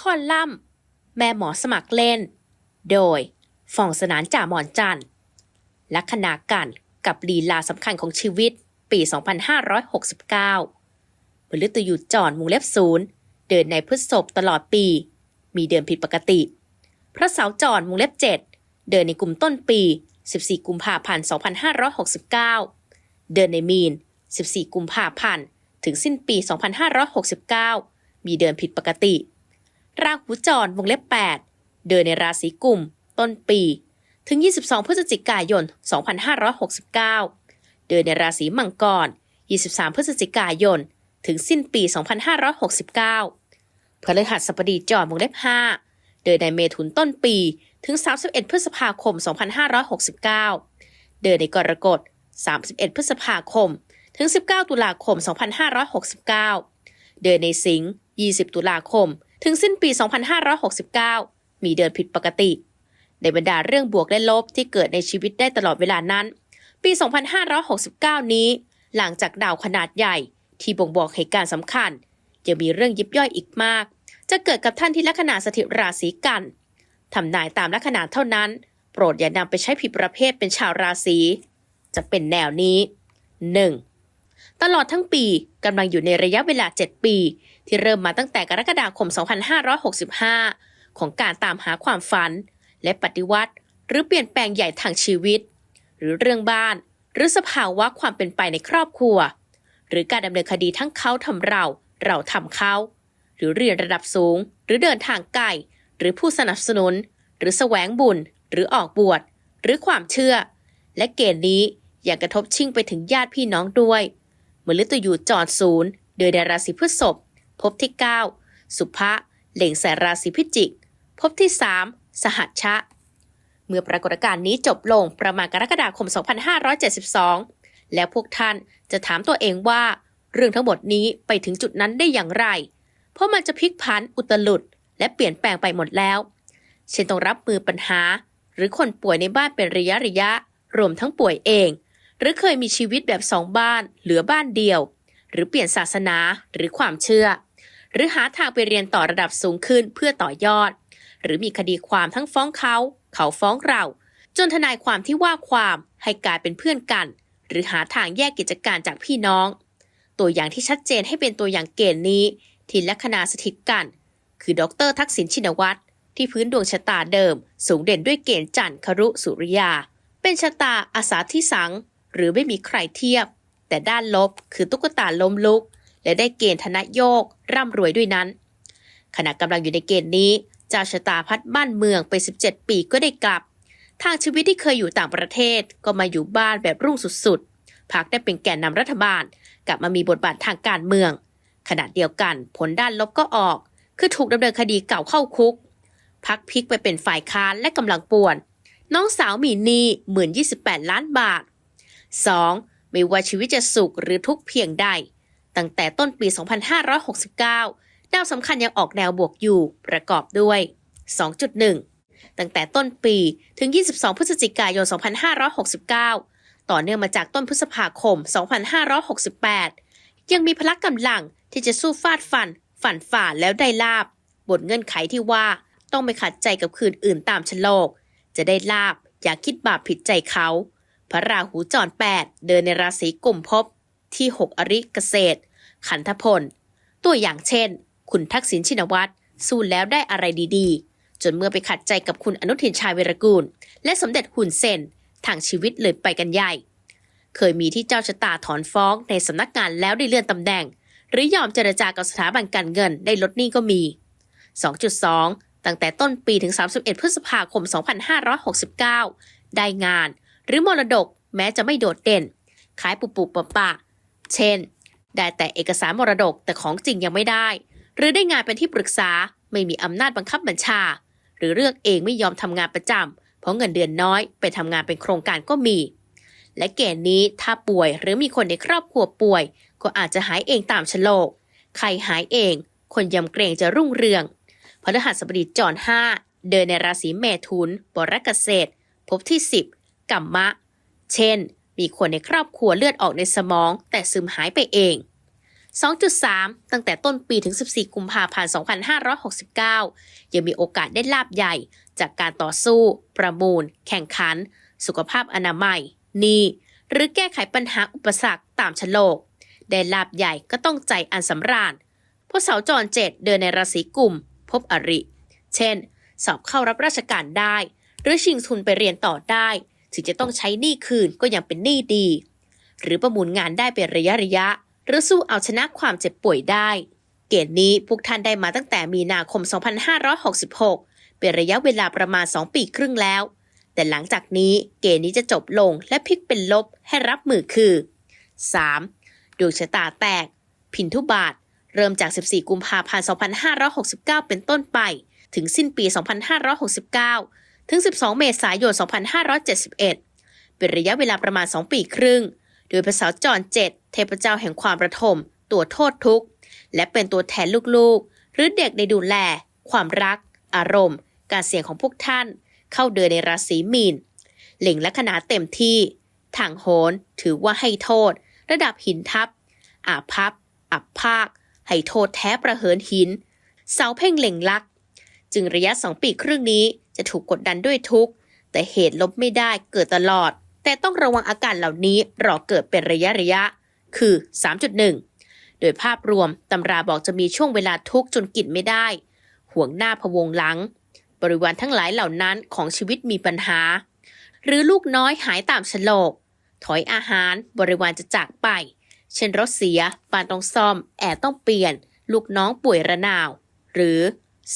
คอลัมน์ แม่หมอสมัครเล่น โดยฟองสนานจ่าหมอนจันทร์และคณากันกับลีลาสำคัญของชีวิตปี 2569มฤตยูจรวงเล็บศูนย์เดินในพฤษภตลอดปี มีเดินผิดปกติ พระเสาจรวงเล็บเจ็ดเดินในกลุ่มต้นปี 14 กุมภาพันธ์ 2569 เดินในมีน 14 กุมภาพันธ์ ถึงสิ้นปี 2569 มีเดินผิดปกติ ราหูจรวงเล็บ 8 เดินในราศีกุม ต้นปี ถึง 22 พฤศจิกายน 2569 เดินในราศีมังกร 23 พฤศจิกายน ถึงสิ้นปี 2569พฤหัสบดีจรวงเล็บ 5 เดินในเมถุนต้นปี ถึง 31 พฤษภาคม 2569 เดินในกรกฎ 31 พฤษภาคม ถึง 19 ตุลาคม 2569 เดินในสิงห์20 ตุลาคม ถึงสิ้นปี 2569 มีเดินผิดปกติ ในบรรดาเรื่องบวกและลบที่เกิดในชีวิตได้ตลอดเวลานั้น ปี 2569 นี้ หลังจากดาวขนาดใหญ่ที่บ่งบอกเหตุการณ์สำคัญ จะมีเรื่องยิบย่อยอีกมาก จะเกิดกับท่านที่ลัคนาสถิตราศีกันทำนายตามลัคนาเท่านั้น โปรดอย่านำไปใช้ผิดประเภทเป็นชาวราศีจะเป็นแนวนี้ 1. ตลอดทั้งปีกำลังอยู่ในระยะเวลา 7 ปี ที่เริ่มมาตั้งแต่กรกฎาคม 2565 ของการตามหาความฝัน และปฏิวัติ หรือเปลี่ยนแปลงใหญ่ทางชีวิต หรือเรื่องบ้าน หรือสภาวะความเป็นไปในครอบครัว หรือการดำเนินคดีทั้งเขาทำเรา เราทำเขา หรือเรียนระดับสูง หรือเดินทางไกลหรือผู้สนับสนุน หรือแสวงบุญ หรือออกบวช หรือความเชื่อ และเกณฑ์นี้ยังกระทบชิ่งไปถึงญาติพี่น้องด้วยมฤตยูจอดศูนย์เดือนในราศีพฤษภ พบที่ 9 สุภะเหล่งแสราศีพิจิก พบที่ 3 สหัชชะ เมื่อปรากฏการณ์นี้จบลงประมาณกรกฎาคม 2572 แล้วพวกท่านจะถามตัวเองว่า เรื่องทั้งหมดนี้ไปถึงจุดนั้นได้อย่างไร เพราะมันจะพลิกผันอุตลุด และเปลี่ยนแปลงไปหมดแล้ว เช่นต้องรับมือปัญหา หรือคนป่วยในบ้านเป็นระยะระยะ รวมทั้งป่วยเอง หรือเคยมีชีวิตแบบสองบ้าน เหลือบ้านเดียว หรือเปลี่ยนศาสนาหรือความเชื่อ หรือหาทางไปเรียนต่อระดับสูงขึ้นเพื่อต่อยอด หรือมีคดีความทั้งฟ้องเขา เขาฟ้องเรา จนทนายความที่ว่าความให้กลายเป็นเพื่อนกัน หรือหาทางแยกกิจการจากพี่น้อง ตัวอย่างที่ชัดเจนให้เป็นตัวอย่างเกณฑ์นี้ที่ลัคนาสถิตกัน คือดรทักษิณชินวัตรที่พื้นดวงชะตาเดิม สูงเด่นด้วยเกณฑ์จันทร์ครุสุริยา เป็นชะตาอาสาที่สัง หรือไม่มีใครเทียบ แต่ด้านลบคือตุ๊กตาล้มลุก และได้เกณฑ์ธนโยกร่ำรวยด้วยนั้น ขณะกำลังอยู่ในเกณฑ์นี้เจ้าชะตาพัดบ้านเมืองไป 17 ปีก็ได้กลับ ทางชีวิตที่เคยอยู่ต่างประเทศก็มาอยู่บ้านแบบรุ่งสุดๆพักได้เป็นแกนนำรัฐบาล กลับมามีบทบาททางการเมือง ขณะเดียวกันผลด้านลบก็ออก คือถูกดำเนินคดีเก่าเข้าคุกพักพลิกไปเป็นฝ่ายค้านและกำลังป่วน น้องสาวมีหนี้หมื่นยี่สิบแปดล้านบาท 2. ไม่ว่าชีวิตจะสุขหรือทุกข์เพียงใด ตั้งแต่ต้นปี 2569 ดาวสำคัญยังออกแนวบวกอยู่ ประกอบด้วย 2.1 ตั้งแต่ต้นปีถึง 22 พฤศจิกายน 2569 ต่อเนื่องมาจากต้นพฤษภาคม 2568 ยังมีพละกำลังที่จะสู้ฟาดฟัน ฝันฝ่าแล้วได้ลาบบทเงื่อนไขที่ว่าต้องไม่ขัดใจกับคืนอื่นตามชะโลก จะได้ลาบอย่าคิดบาปผิดใจเขา พระราหูจร8เดินในราศีกุมภพ ที่ 6 อริกเกษตร ขันธพล ตัวอย่างเช่น คุณทักษิณชินวัตรสู้แล้วได้อะไรดีๆ จนเมื่อไปขัดใจกับคุณอนุทินชาญวีรกูล และสมเด็จหุ่นเซนทางชีวิตเลยไปกันใหญ่ เคยมีที่เจ้าชะตาถอนฟ้องในสำนักงานแล้วได้เลื่อนตำแหน่ง หรือยอมเจรจากับสถาบันการเงินได้ลดหนี้ก็มี 2.2 ตั้งแต่ต้นปีถึง 31 พฤษภาคม 2569 ได้งาน หรือมรดกแม้จะไม่โดดเด่น ขายปุบปุบปะปะ เช่น ได้แต่เอกสารมรดกแต่ของจริงยังไม่ได้ หรือได้งานเป็นที่ปรึกษาไม่มีอำนาจบังคับบัญชา หรือเลือกเองไม่ยอมทำงานประจำเพราะเงินเดือนน้อย ไปทำงานเป็นโครงการก็มี และเกณฑ์นี้ถ้าป่วยหรือมีคนในครอบครัวป่วย ก็อาจจะหายเองตามชะโลกใครหายเอง คนยำเกรงจะรุ่งเรืองพฤหัสบดีจรห้าเดินในราศีเมถุน บรกเกษตร พบที่ 10 กัมมะ เช่น มีคนในครอบครัวเลือดออกในสมอง แต่ซึมหายไปเอง 2.3 ตั้งแต่ต้นปีถึง 14 กุมภาพันธ์ 2569 ยังมีโอกาสได้ลาบใหญ่ จากการต่อสู้ ประมูล แข่งขัน สุขภาพอนามัยหนี้หรือแก้ไขปัญหาอุปสรรคตามชะโลก ได้ลาบใหญ่ก็ต้องใจอันสำราญพราะเสาจรเจ็ดเดินในราศีกุมพบอริ เช่น สอบเข้ารับราชการได้ หรือชิงทุนไปเรียนต่อได้ ถึงจะต้องใช้หนี้คืนก็ยังเป็นหนี้ดี หรือประมูลงานได้เป็นระยะระยะ หรือสู้เอาชนะความเจ็บป่วยได้ เกณฑ์นี้พวกท่านได้มาตั้งแต่มีนาคม 2566 เป็นระยะเวลาประมาณ 2 ปีครึ่งแล้ว แต่หลังจากนี้เกณฑ์นี้จะจบลงและพลิกเป็นลบให้รับมือคือ 3. ดวงชะตาแตก พินทุบาท เริ่มจาก 14 กุมภาพันธ์ 2569 เป็นต้นไป ถึงสิ้นปี 2569 ถึง 12 เมษายน 2571 เป็นระยะเวลาประมาณ 2 ปีครึ่ง โดยพระสาจรเจ็ดเทพเจ้าแห่งความประทม ตัวโทษทุกข์ และเป็นตัวแทนลูกๆ หรือเด็กในดูแล ความรัก อารมณ์ การเสี่ยงของพวกท่าน เข้าเดินในราศีมีนเหล่งและขนาดเต็มที่ ทางโหนถือว่าให้โทษ ระดับหินทับ อาพับ อับภาค ให้โทษแท้ประเหินหิน เสาเพ่งเหล่งลัก จึงระยะสองปีครึ่งนี้จะถูกกดดันด้วยทุกข์ แต่เหตุลบไม่ได้เกิดตลอด แต่ต้องระวังอาการเหล่านี้รอเกิดเป็นระยะระยะ คือ 3.1 โดยภาพรวมตำราบอกจะมีช่วงเวลาทุกข์จนกินไม่ได้ ห่วงหน้าพวงหลัง บริวารทั้งหลายเหล่านั้นของชีวิตมีปัญหา หรือลูกน้อยหายตามฉลก ถอยอาหารบริวารจะจากไป เช่นรถเสียปานต้องซ่อม แอร์ต้องเปลี่ยน ลูกน้องป่วยระนาว หรือ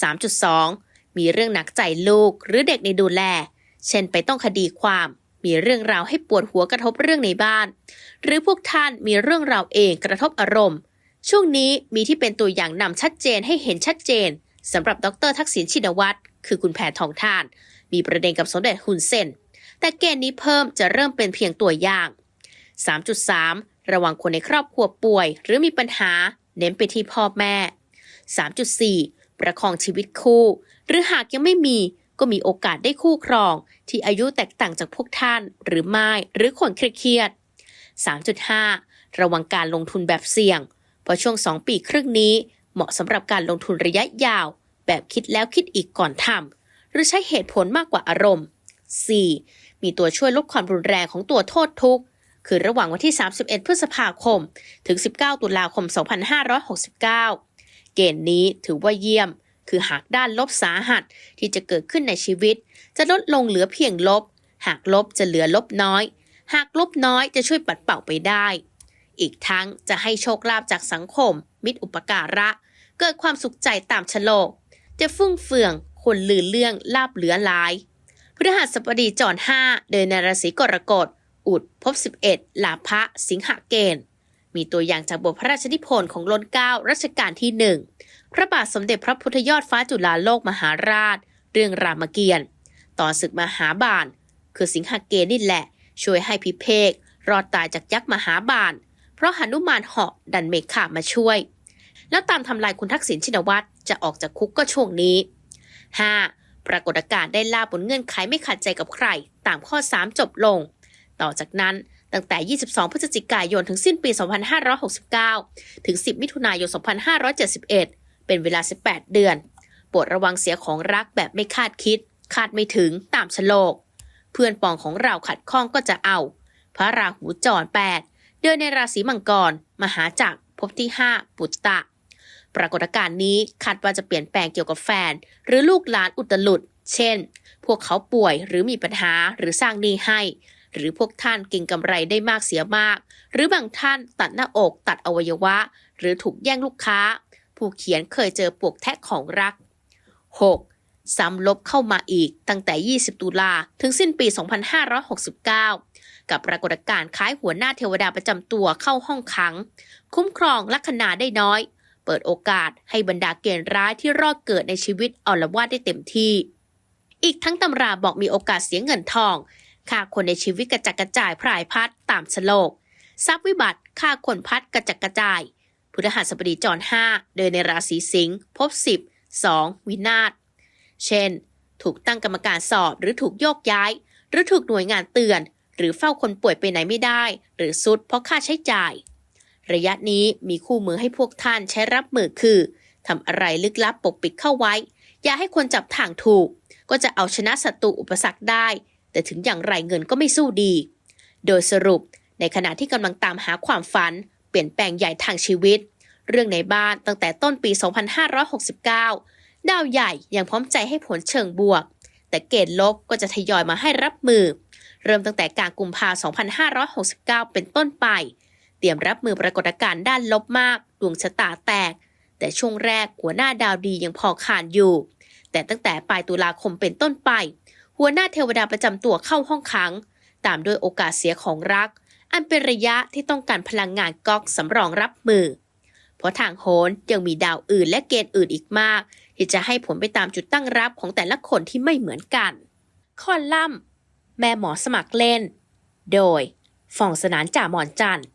3.2 มีเรื่องหนักใจลูกหรือเด็กในดูแล เช่นไปต้องคดีความ มีเรื่องราวให้ปวดหัวกระทบเรื่องในบ้าน หรือพวกท่านมีเรื่องราวเองกระทบอารมณ์ ช่วงนี้มีที่เป็นตัวอย่างนำชัดเจนให้เห็นชัดเจนสำหรับดรทักษิณชินวัตรคือคุณแพทองทาน มีประเด็นกับสมเด็จฮุนเซนแต่เกณฑ์นี้เพิ่มจะเริ่มเป็นเพียงตัวอย่าง 3.3 ระวังคนในครอบครัวป่วย หรือมีปัญหา เน้นไปที่พ่อแม่ 3.4 ประคองชีวิตคู่ หรือหากยังไม่มีก็มีโอกาสได้คู่ครอง ที่อายุแตกต่างจากพวกท่าน หรือไม่หรือคนเครียด 3.5 ระวังการลงทุนแบบเสี่ยง เพราะช่วง 2 ปีครึ่งนี้ เหมาะสำหรับการลงทุนระยะยาว แบบคิดแล้วคิดอีกก่อนทำหรือใช้เหตุผลมากกว่าอารมณ์ 4. มีตัวช่วยลดความรุนแรงของตัวโทษทุกข์คือระหว่างวันที่ 31 พฤษภาคม ถึง 19 ตุลาคม 2569 เกณฑ์นี้ถือว่าเยี่ยม คือหากด้านลบสาหัสที่จะเกิดขึ้นในชีวิต จะลดลงเหลือเพียงลบ หากลบจะเหลือลบน้อย หากลบน้อยจะช่วยปัดเป่าไปได้ อีกทั้งจะให้โชคลาภจากสังคม มิตรอุปการะ เกิดความสุขใจตามชะโลก จะฟุ่งเฟืองคนลือเรื่องลาบเหลือหลายพฤหัสบดีจรห้าเดินในราศีกรกฎอุดพบ 11 ลาภะสิงหเกณฑ์ มีตัวอย่างจากบทพระราชนิพนธ์ของล้นเก้ารัชกาลที่หนึ่งพระบาทสมเด็จพระพุทธยอดฟ้าจุฬาโลกมหาราช เรื่องรามเกียรติ์ตอนศึกมหาบาล คือสิงหเกณฑ์นี่แหละ ช่วยให้พิเภกรอดตายจากยักษ์มหาบาล เพราะหนุมานเหาะดันเมฆามาช่วย แล้วตามทำลายคุณทักษิณชินวัตรจะออกจากคุกก็ช่วงนี้ 5. ปรากฏการณ์ได้ลาบนเงื่อนไขไม่ขัดใจกับใคร ตามข้อ 3 จบลง ต่อจากนั้น ตั้งแต่ 22 พฤศจิกายนถึงสิ้นปี 2569 ถึง 10 มิถุนายน 2571 เป็นเวลา 18 เดือนปรดระวังเสียของรักแบบไม่คาดคิด คาดไม่ถึงตามชะโลก เพื่อนปองของเราขัดข้องก็จะเอา พระราหูจร 8 เดือนในราศีมังกร มหาจักรภพที่ 5 ปุตตะ ปรากฏการณ์นี้คาดว่าจะเปลี่ยนแปลงเกี่ยวกับแฟน หรือลูกหลานอุตลุด เช่น พวกเขาป่วยหรือมีปัญหาหรือสร้างหนี้ให้ หรือพวกท่านเก่งกำไรได้มากเสียมาก หรือบางท่านตัดหน้าอกตัดอวัยวะ หรือถูกแย่งลูกค้า ผู้เขียนเคยเจอปวกแทะของรัก 6. ซ้ำลบเข้ามาอีกตั้งแต่ 20 ตุลาถึงสิ้นปี 2569 กับปรากฏการณ์คล้ายหัวหน้าเทวดาประจำตัวเข้าห้องขัง คุ้มครองลัคนาได้น้อย เปิดโอกาสให้บรรดาเกณฑ์ร้ายที่รอดเกิดในชีวิตอรวาดได้เต็มที่ อีกทั้งตำราบอกมีโอกาสเสียเงินทอง ค่าคนในชีวิตกระจัดกระจายพรายพัดตามชะโลก ทรัพย์วิบัติค่าคนพัดกระจัดกระจายพุทธหัสบดีจรห้าเดินในราศีสิงห์พบสิบสองวินาศเช่น ถูกตั้งกรรมการสอบหรือถูกโยกย้าย หรือถูกหน่วยงานเตือน หรือเฝ้าคนป่วยไปไหนไม่ได้ หรือสุดเพราะค่าใช้จ่าย ระยะนี้มีคู่มือให้พวกท่านใช้รับมือคือทำอะไรลึกลับปกปิดเข้าไว้ อย่าให้คนจับทางถูก ก็จะเอาชนะศัตรูอุปสรรคได้ แต่ถึงอย่างไรเงินก็ไม่สู้ดี โดยสรุปในขณะที่กำลังตามหาความฝัน เปลี่ยนแปลงใหญ่ทางชีวิต เรื่องในบ้านตั้งแต่ต้นปี 2569 ดาวใหญ่ยังพร้อมใจให้ผลเชิงบวก แต่เกณฑ์ลบก็จะทยอยมาให้รับมือ เริ่มตั้งแต่กลางกุมภา2569 เป็นต้นไป เตรียมรับมือปรากฏการณ์ด้านลบมาก ดวงชะตาแตก แต่ช่วงแรกหัวหน้าดาวดียังพอขานอยู่ แต่ตั้งแต่ปลายตุลาคมเป็นต้นไป หัวหน้าเทวดาประจำตัวเข้าห้องขัง ตามด้วยโอกาสเสียของรัก อันเป็นระยะที่ต้องการพลังงานก๊อกสำรองรับมือ เพราะทางโหนยังมีดาวอื่นและเกณฑ์อื่นอีกมาก ที่จะให้ผลไปตามจุดตั้งรับของแต่ละคนที่ไม่เหมือนกันคอลัมน์แม่หมอสมัครเล่น โดยฟองสนานจ่าหมอนจันทร์